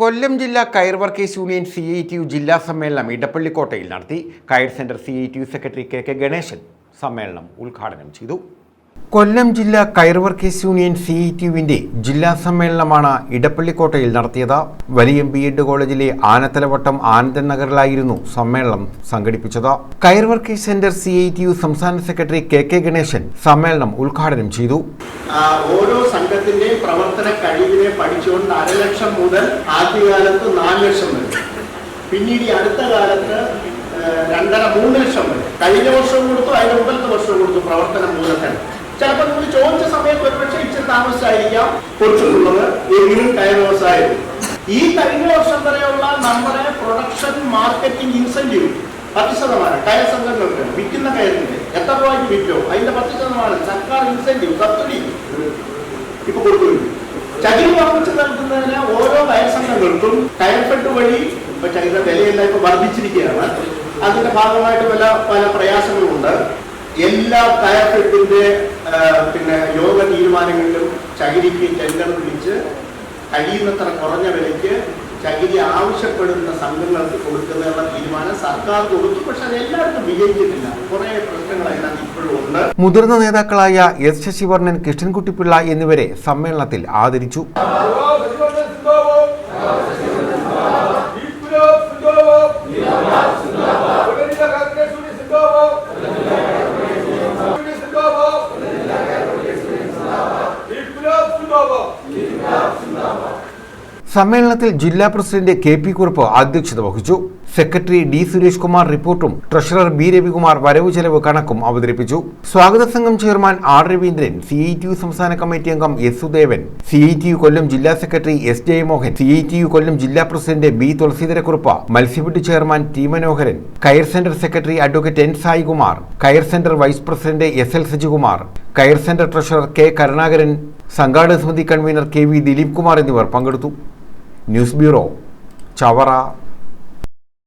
കൊല്ലം ജില്ലാ കയർ workers union C I T U ജില്ലാ സമ്മേളനം ഇടപ്പള്ളിക്കോട്ടയിൽ നടത്തി. കയർ centre C I T U secretary K K Ganesan സമ്മേളനം ഉദ്ഘാടനം ചെയ്തു. കൊല്ലം ജില്ലാ കയർ workers union C E T യുവിന്റെ ജില്ലാ സമ്മേളനമാണ് ഇടപ്പള്ളിക്കോട്ടയിൽ നടത്തിയത്. വലിയ ബി എഡ് കോളേജിലെ ആനത്തലവട്ടം ആനന്ദൻ നഗറിലായിരുന്നു സമ്മേളനം സംഘടിപ്പിച്ചത്. കയർ workers centre C I T U സംസ്ഥാന സെക്രട്ടറി കെ കെ ഗണേശൻ സമ്മേളനം ഉദ്ഘാടനം ചെയ്തു. ഓരോ സംഘത്തിന്റെയും പ്രവർത്തന കഴിവിനെ പഠിച്ചുകൊണ്ട് അരലക്ഷം മുതൽ ആദ്യകാലത്ത് നാല് ലക്ഷം വരെ. പിന്നീട് ഈ അടുത്ത കാലത്ത് രണ്ടര മൂന്ന് ലക്ഷം വരെ. കഴിഞ്ഞ വർഷം കൊടുത്തു അതിന് മുമ്പത്തെ വർഷം കൊടുത്തു പ്രവർത്തന മൂലധനം ചിലപ്പോൾ നിങ്ങൾ ചോദിച്ച സമയത്ത് ഒരുപക്ഷെ ഇച്ചിരി താമസിച്ചായിരിക്കാം. കൊടുത്തിട്ടുള്ളത് എങ്കിലും കയർ വ്യവസായം ഈ കഴിഞ്ഞ വർഷം വരെയുള്ള നമ്മുടെ പ്രൊഡക്ഷൻ മാർക്കറ്റിംഗ് ഇൻസെന്റീവ് പത്ത് ശതമാനം കയർ സംഘടനകൾക്ക് വിൽക്കുന്ന കയറിന്റെ എത്ര രൂപയ്ക്ക് വിറ്റോ അതിന്റെ പത്ത് ശതമാനം സർക്കാർ ഇൻസെന്റീവ് സബ്സിഡി ഇപ്പൊ കൊടുക്കുന്നു ചകിരി വർദ്ധിച്ചു നൽകുന്നതിന് ഓരോ കയർ സംഘങ്ങൾക്കും കയർ ഫെഡ് വഴി ഇപ്പൊ ചകിരിയുടെ വിലയെല്ലാം ഇപ്പൊ വർദ്ധിച്ചിരിക്കുകയാണ്. അതിന്റെ ഭാഗമായിട്ട് പല പല പ്രയാസങ്ങളുമുണ്ട്. എല്ലാ കയർ ഫെഡിന്റെ പിന്നെ യോഗ തീരുമാനങ്ങളിലും ചകിരിക്ക് ടെൻഡർ വിളിച്ച് കഴിയുന്നത്ര കുറഞ്ഞ വിലയ്ക്ക് ചകിരി ആവശ്യപ്പെടുന്ന സംഘങ്ങൾക്ക് കൊടുക്കുന്നതിനുള്ള തീരുമാനം സർക്കാർ കൊടുത്തു. പക്ഷെ അത് എല്ലായിടത്തും വിജയിച്ചിട്ടില്ല. കുറെ പ്രശ്നങ്ങൾ അതിനകത്ത് ഇപ്പോഴും ഉണ്ട്. മുതിർന്ന നേതാക്കളായ എസ് ശശിവർണൻ കൃഷ്ണൻകുട്ടിപ്പിള്ള എന്നിവരെ സമ്മേളനത്തിൽ ആദരിച്ചു. സമ്മേളനത്തിൽ ജില്ലാ പ്രസിഡന്റ് കെ പി കുറുപ്പ് അധ്യക്ഷത വഹിച്ചു. സെക്രട്ടറി ഡി സുരേഷ് കുമാർ റിപ്പോർട്ടും ട്രഷറർ ബി രവികുമാർ വരവ് ചെലവ് കണക്കും അവതരിപ്പിച്ചു. സ്വാഗത സംഘം chairman R Raveendran C I T U സംസ്ഥാന കമ്മിറ്റി അംഗം S Sudevan C I T U Kollam ജില്ലാ secretary S Jayamohan C I T U Kollam ജില്ലാ പ്രസിഡന്റ് ബി തുളസീധരക്കുറുപ്പ് മത്സ്യബിഡ് ചെയർമാൻ ടി മനോഹരൻ കയർ centre secretary advocate N Saikumar കയർ centre vice president S L Sajikumar കയർ centre treasurer K Karunakaran സംഘാടക സമിതി convener K V Dileep Kumar എന്നിവർ പങ്കെടുത്തു. News bureau Chavara.